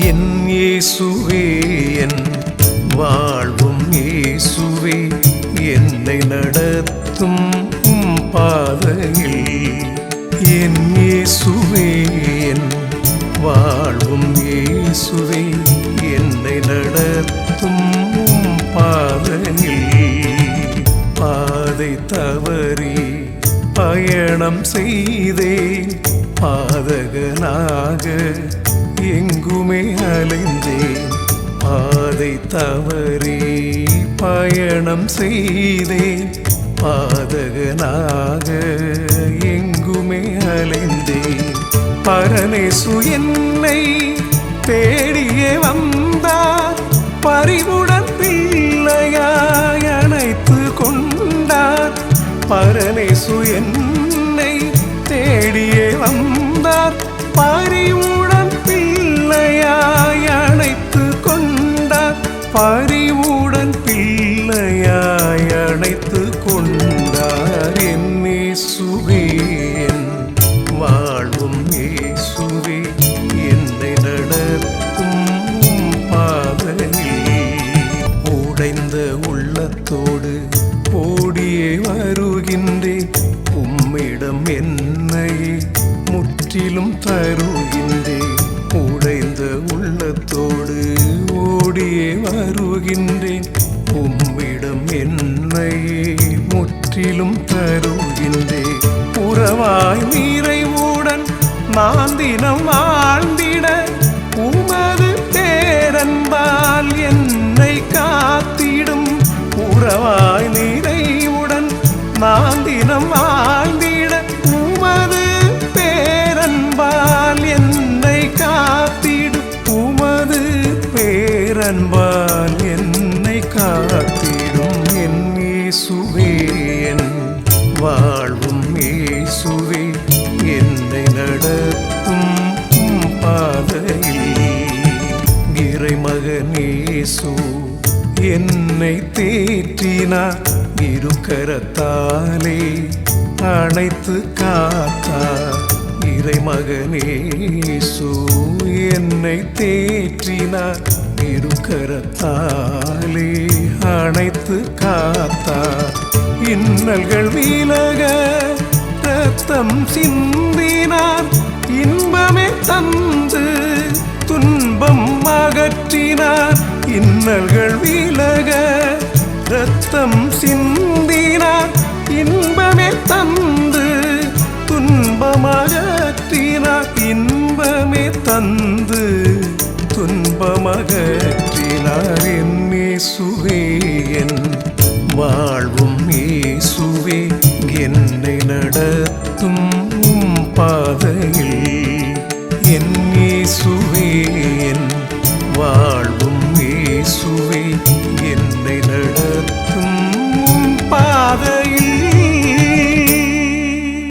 என் இயேசுவே என் வாழ்வும் இயேசுவே என்னை நடத்தும் பாதையில். என் இயேசுவே என் வாழ்வும் இயேசுவே என்னை நடத்தும் பாதையில். பாதை தவறி பயணம் செய்தே பாதகனாக எங்குமே அலைந்தேன். பாதை தவறி பயணம் செய்தேன். பாதகனாக எங்குமே அலைந்தேன். பரனேசு என்னை தேடியே வந்தார். பறிவுடன் பிள்ளையாய் அணைத்து கொண்டார். பரனேசு என்னை தேடியே வந்தார். பறிவுடன் உள்ளத்தோடு ஓடியே வருகின்றேன். உம்மிடம் என்னை முற்றிலும் தருகின்றேன். உடைந்த உள்ளத்தோடு ஓடியே வருகின்றேன். உம்மிடம் என்னை முற்றிலும் தருகின்றேன். உறவாய் நிறைவுடன் நான் தினம் வாழ்ந்திட உமது பேரன்பால் என்னை காத்து பேரன்பால் என்னை காத்திடும் என் இயேசுவே என் வாழ்வும் இயேசுவே என்னை நடத்தும் உம் பாதையில் இறைமகனேசு என்னை தேற்றினார். இருக்கரத்தாலே அணைத்து காத்தார். இறைமகனேசு என்னை தேற்றினார். இருக்கரத்தாலே அணைத்து காத்தார் இன்னல்கள் வீலக ரத்தம் சிந்தினார். இன்பமே தந்து துன்பம் அகற்றினார். இன்னல்கள் வீலக ரத்தம் சிந்தினார். இன்பமே தந்து துன்பம் அகற்றினார். இன்பமே தந்து துன்பம் என்னே சுவே என் வாழ்வும் இயேசுவே என்னை நடத்தும் பாதையில். என் இயேசுவே என் வாழ்வும் இயேசுவே